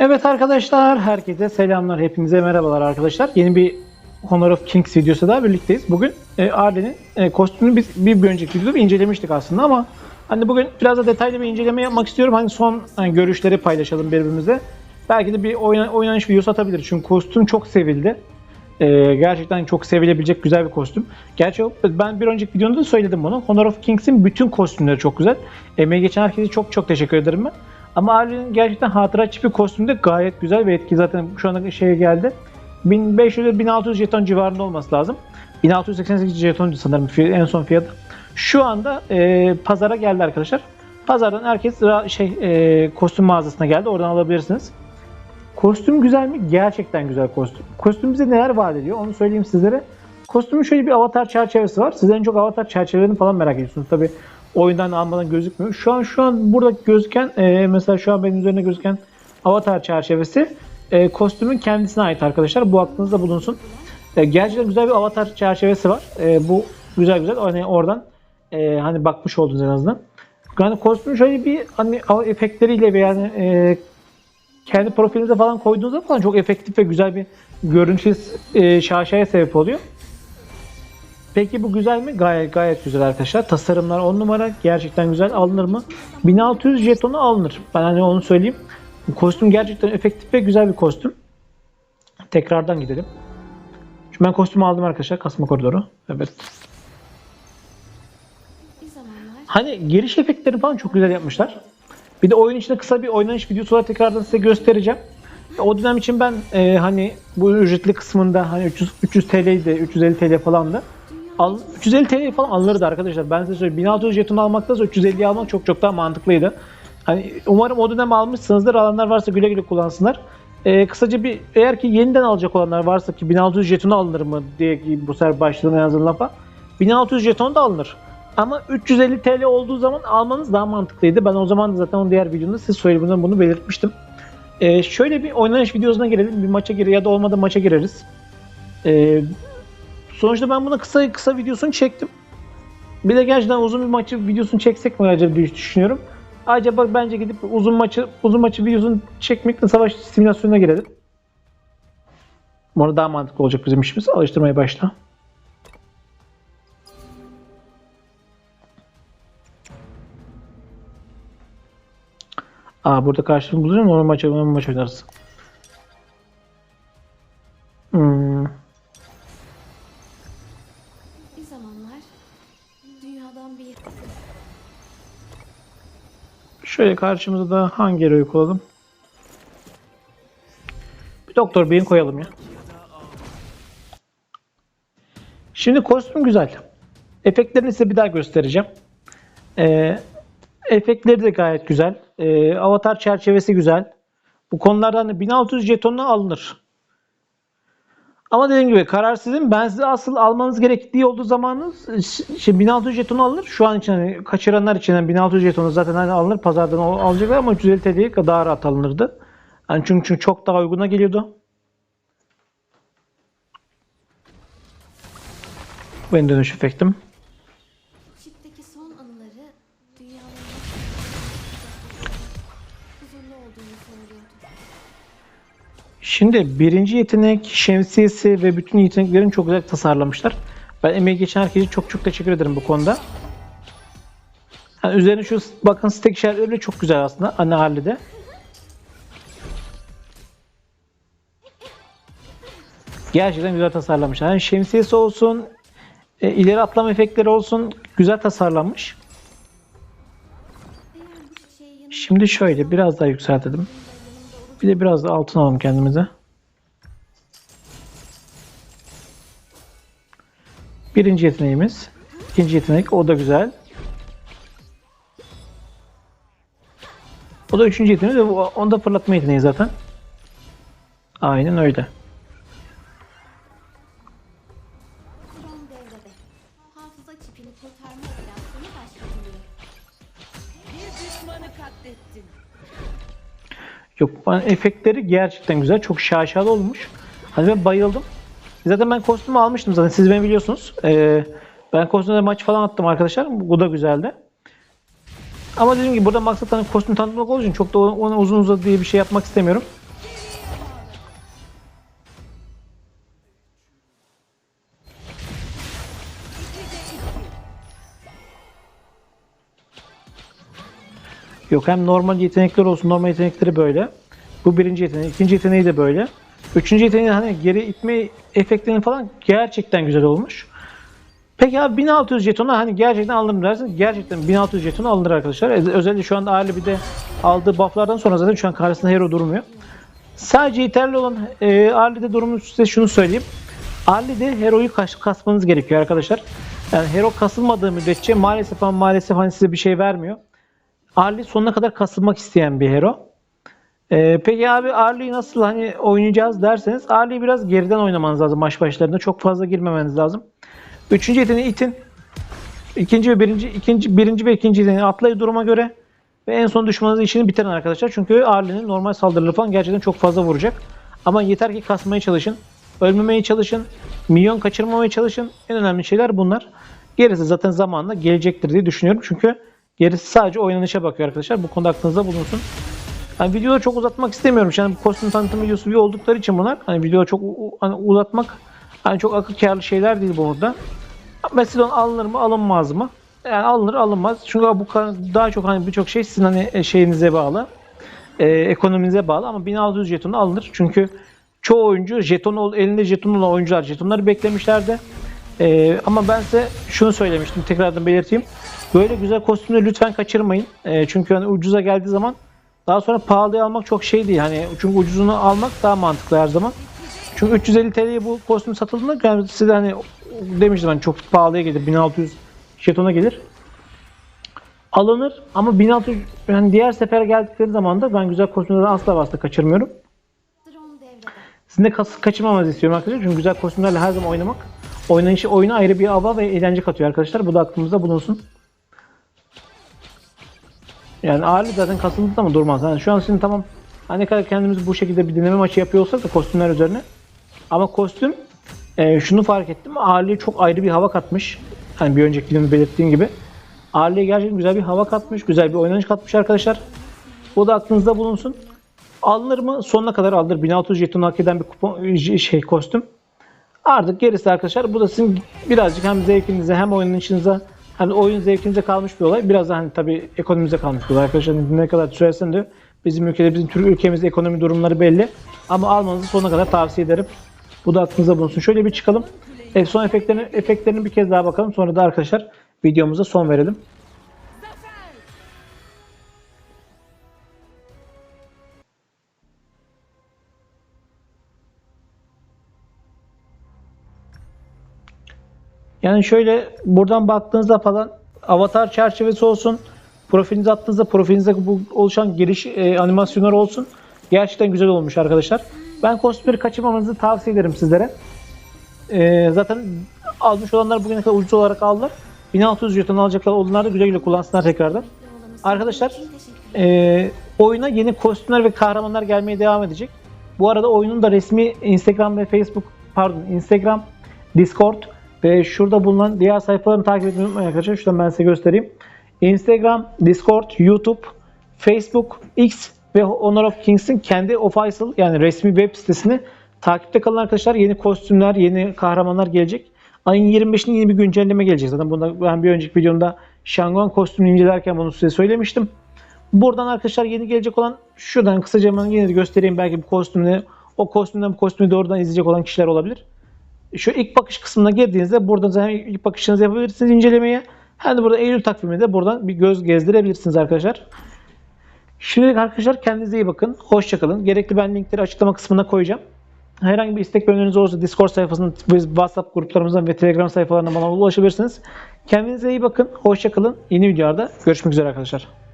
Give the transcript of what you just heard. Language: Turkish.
Evet arkadaşlar, herkese selamlar, hepinize merhabalar arkadaşlar. Yeni bir Honor of Kings videosu daha birlikteyiz. Bugün e, Arden'in e, kostümünü biz bir, bir önceki videoda incelemiştik aslında ama hani bugün biraz da detaylı bir inceleme yapmak istiyorum. Hani son hani, görüşleri paylaşalım birbirimize. Belki de bir oyna, oynanış videosu atabiliriz çünkü kostüm çok sevildi. E, gerçekten çok sevilebilecek güzel bir kostüm. Gerçi ben bir önceki videomda da söyledim bunu. Honor of Kings'in bütün kostümleri çok güzel. Emeği geçen herkese çok çok teşekkür ederim ben. Ama Arlen'in gerçekten hatıra çipi kostümü de gayet güzel ve etki zaten şu anda şeye geldi. 1500-1600 jeton civarında olması lazım. 1688 jeton sanırım en son fiyatı. Şu anda e, pazara geldi arkadaşlar. Pazardan herkes şey e, kostüm mağazasına geldi. Oradan alabilirsiniz. Kostüm güzel mi? Gerçekten güzel kostüm. Kostüm bize neler vaat ediyor? Onu söyleyeyim sizlere. Kostümün şöyle bir avatar çerçevesi var. Siz en çok avatar çerçevelerini falan merak ediyorsunuz. Tabi oyundan almadan gözükmüyor. Şu an şu an burada gözüken e, mesela şu an benim üzerine gözüken avatar çerçevesi e, kostümün kendisine ait arkadaşlar. Bu aklınızda bulunsun. E, gerçekten güzel bir avatar çerçevesi var. E, bu güzel güzel. Hani oradan e, hani bakmış oldunuz en azından. Yani kostümün şöyle bir hani efektleriyle ve yani e, kendi profilinize falan koyduğunuzda falan çok efektif ve güzel bir görüntü e, şaşaya sebep oluyor. Peki bu güzel mi? Gayet gayet güzel arkadaşlar. Tasarımlar 10 numara. Gerçekten güzel. Alınır mı? 1600 jetonu alınır. Ben hani onu söyleyeyim. Bu kostüm gerçekten efektif ve güzel bir kostüm. Tekrardan gidelim. Şimdi ben kostümü aldım arkadaşlar. Kasma koridoru. Evet. Hani giriş efektleri falan çok güzel yapmışlar. Bir de oyun içinde kısa bir oynanış videosu var tekrardan size göstereceğim. O dönem için ben e, hani bu ücretli kısmında hani 300 300 TL'ydi, 350 TL falan da. Al, 350 TL falan alınırdı arkadaşlar. Ben size söyleyeyim 1600 jeton almaktansa 350 almak çok çok daha mantıklıydı. Hani umarım o dönem almışsınızdır. Alanlar varsa güle güle kullansınlar. E, kısaca bir eğer ki yeniden alacak olanlar varsa ki 1600 jetonu alınır mı diye bu sefer başlığına yazılan lafa. 1600 jeton da alınır. Ama 350 TL olduğu zaman almanız daha mantıklıydı. Ben o zaman zaten o diğer videomda siz söylediğimden bunu belirtmiştim. Ee, şöyle bir oynanış videosuna girelim. Bir maça gir ya da olmadı maça gireriz. Ee, sonuçta ben buna kısa kısa videosunu çektim. Bir de gerçekten uzun bir maçı videosunu çeksek mi acaba diye düşünüyorum. Acaba bence gidip uzun maçı uzun maçı videosunu çekmekle savaş simülasyonuna girelim. Bu arada daha mantıklı olacak bizim işimiz. Alıştırmaya başla. Aa burada karşılığını buluyor normal maç normal maç oynarız. Şöyle karşımıza da hangi hero'yu koyalım? Bir Doktor Bey'in koyalım ya. Şimdi kostüm güzel. Efektlerini size bir daha göstereceğim. Ee, efektleri de gayet güzel. Ee, avatar çerçevesi güzel. Bu konulardan 1600 jetonuna alınır. Ama dediğim gibi karar sizin. Ben size asıl almanız gerektiği olduğu zamanınız işte 1600 jeton alınır. Şu an için hani kaçıranlar için hani 1600 jetonu zaten hani alınır. Pazardan al- alacaklar ama 350 TL'ye daha rahat alınırdı. Yani çünkü, çünkü çok daha uyguna geliyordu. Benim dönüş efektim. Şimdi birinci yetenek şemsiyesi ve bütün yeteneklerini çok güzel tasarlamışlar. Ben emeği geçen herkese çok çok teşekkür ederim bu konuda. Yani üzerine şu bakın stack işaretleri de çok güzel aslında ana halde de. Gerçekten güzel tasarlamışlar. Yani şemsiyesi olsun, e, ileri atlama efektleri olsun güzel tasarlanmış. Şimdi şöyle biraz daha yükseltelim. Bir de biraz da altın alalım kendimize. Birinci yeteneğimiz. ikinci yetenek. O da güzel. O da üçüncü yeteneği. ve bu- Onda fırlatma yeteneği zaten. Aynen öyle. Yok efektleri gerçekten güzel. Çok şaşalı olmuş. Hani ben bayıldım. Zaten ben kostümü almıştım zaten. Siz beni biliyorsunuz. Ee, ben kostümde maç falan attım arkadaşlar. Bu da güzeldi. Ama dediğim gibi burada maksat hani kostüm tanıtmak olduğu için çok da ona uzun uzadı diye bir şey yapmak istemiyorum. Yok hem normal yetenekler olsun. Normal yetenekleri böyle. Bu birinci yetenek. ikinci yeteneği de böyle. Üçüncü yeteneği hani geri itme efektlerini falan gerçekten güzel olmuş. Peki abi 1600 jetona hani gerçekten alınır dersiniz? Gerçekten 1600 jeton alınır arkadaşlar. Öz- Özellikle şu anda Arli bir de aldığı bufflardan sonra zaten şu an karşısında hero durmuyor. Sadece yeterli olan e, Arli'de durumu size şunu söyleyeyim. Arli'de hero'yu kas- kasmanız gerekiyor arkadaşlar. Yani hero kasılmadığı müddetçe maalesef ama maalesef hani size bir şey vermiyor. Arli sonuna kadar kasılmak isteyen bir hero. Ee, peki abi Arli'yi nasıl hani oynayacağız derseniz Arli'yi biraz geriden oynamanız lazım maç başlarında. Çok fazla girmemeniz lazım. Üçüncü yeteneği itin. İkinci ve birinci, ikinci, birinci ve ikinci yeteneği atlayı duruma göre ve en son düşmanınızın işini bitirin arkadaşlar. Çünkü Arli'nin normal saldırıları falan gerçekten çok fazla vuracak. Ama yeter ki kasmaya çalışın. Ölmemeye çalışın. Milyon kaçırmamaya çalışın. En önemli şeyler bunlar. Gerisi zaten zamanla gelecektir diye düşünüyorum. Çünkü gerisi sadece oynanışa bakıyor arkadaşlar. Bu konuda aklınızda bulunsun. Hani videoyu çok uzatmak istemiyorum. Yani bu kostüm tanıtım videosu bir oldukları için bunlar. Hani videoyu çok hani uzatmak hani çok akıl kârlı şeyler değil burada. Mesela alınır mı alınmaz mı? Yani alınır alınmaz. Çünkü bu daha çok hani birçok şey sizin hani e, şeyinize bağlı. E, ekonominize bağlı ama 1600 jeton alınır. Çünkü çoğu oyuncu jeton elinde jeton olan oyuncular jetonları beklemişlerdi. E, ama ben size şunu söylemiştim tekrardan belirteyim. Böyle güzel kostümleri lütfen kaçırmayın. E, çünkü hani ucuza geldiği zaman daha sonra pahalıya almak çok şey değil. Hani çünkü ucuzunu almak daha mantıklı her zaman. Çünkü 350 TL'ye bu kostüm satıldığında yani size hani demiştim hani çok pahalıya gelir. 1600 jetona gelir. Alınır ama 1600 yani diğer sefer geldikleri zaman da ben güzel kostümlerden asla asla kaçırmıyorum. Sizin de kaçırmamanızı istiyorum arkadaşlar. Çünkü güzel kostümlerle her zaman oynamak oynayışı oyuna ayrı bir hava ve eğlence katıyor arkadaşlar. Bu da aklımızda bulunsun. Yani ağırlık zaten kasıldığı mı durmaz. Yani şu an şimdi tamam hani kadar kendimiz bu şekilde bir dinleme maçı yapıyor olsak da kostümler üzerine. Ama kostüm e, şunu fark ettim. Ağırlığı çok ayrı bir hava katmış. Hani bir önceki videomda belirttiğim gibi. Ağırlığa gerçekten güzel bir hava katmış. Güzel bir oynanış katmış arkadaşlar. Bu da aklınızda bulunsun. Alınır mı? Sonuna kadar alınır. 1600 jeton hak eden bir kupon, şey kostüm. Artık gerisi arkadaşlar bu da sizin birazcık hem zevkinize hem oynanışınıza hani oyun zevkinize kalmış bir olay. Biraz da hani tabii ekonomimize kalmış bir olay arkadaşlar. Ne kadar sürersen de bizim ülkede bizim Türk ülkemizde ekonomi durumları belli. Ama almanızı sonuna kadar tavsiye ederim. Bu da aklınızda bulunsun. Şöyle bir çıkalım. E, son efektlerini, efektlerini bir kez daha bakalım. Sonra da arkadaşlar videomuza son verelim. Yani şöyle buradan baktığınızda falan avatar çerçevesi olsun, profilinize attığınızda profilinizde bu oluşan giriş e, animasyonlar olsun. Gerçekten güzel olmuş arkadaşlar. Ben kostümleri kaçırmamanızı tavsiye ederim sizlere. E, zaten almış olanlar bugüne kadar ucuz olarak aldılar. 1600 jeton alacaklar onlar da güle güle kullansınlar tekrardan. Arkadaşlar e, oyuna yeni kostümler ve kahramanlar gelmeye devam edecek. Bu arada oyunun da resmi Instagram ve Facebook pardon Instagram, Discord ve şurada bulunan diğer sayfalarını takip etmeyi unutmayın arkadaşlar. Şuradan ben size göstereyim. Instagram, Discord, YouTube, Facebook, X ve Honor of Kings'in kendi official yani resmi web sitesini takipte kalın arkadaşlar. Yeni kostümler, yeni kahramanlar gelecek. Ayın 25'inde yeni bir güncelleme gelecek. Zaten bunda ben bir önceki videomda Shangon kostümünü incelerken bunu size söylemiştim. Buradan arkadaşlar yeni gelecek olan şuradan kısaca hemen yine de göstereyim belki bu kostümü o kostümden bu kostümü doğrudan izleyecek olan kişiler olabilir. Şu ilk bakış kısmına girdiğinizde buradan zaten ilk bakışınızı yapabilirsiniz incelemeye. Hem de burada Eylül takviminde de buradan bir göz gezdirebilirsiniz arkadaşlar. Şimdilik arkadaşlar kendinize iyi bakın. Hoşçakalın. Gerekli ben linkleri açıklama kısmına koyacağım. Herhangi bir istek öneriniz olursa Discord sayfasından, WhatsApp gruplarımızdan ve Telegram sayfalarından bana ulaşabilirsiniz. Kendinize iyi bakın. Hoşçakalın. Yeni videolarda görüşmek üzere arkadaşlar.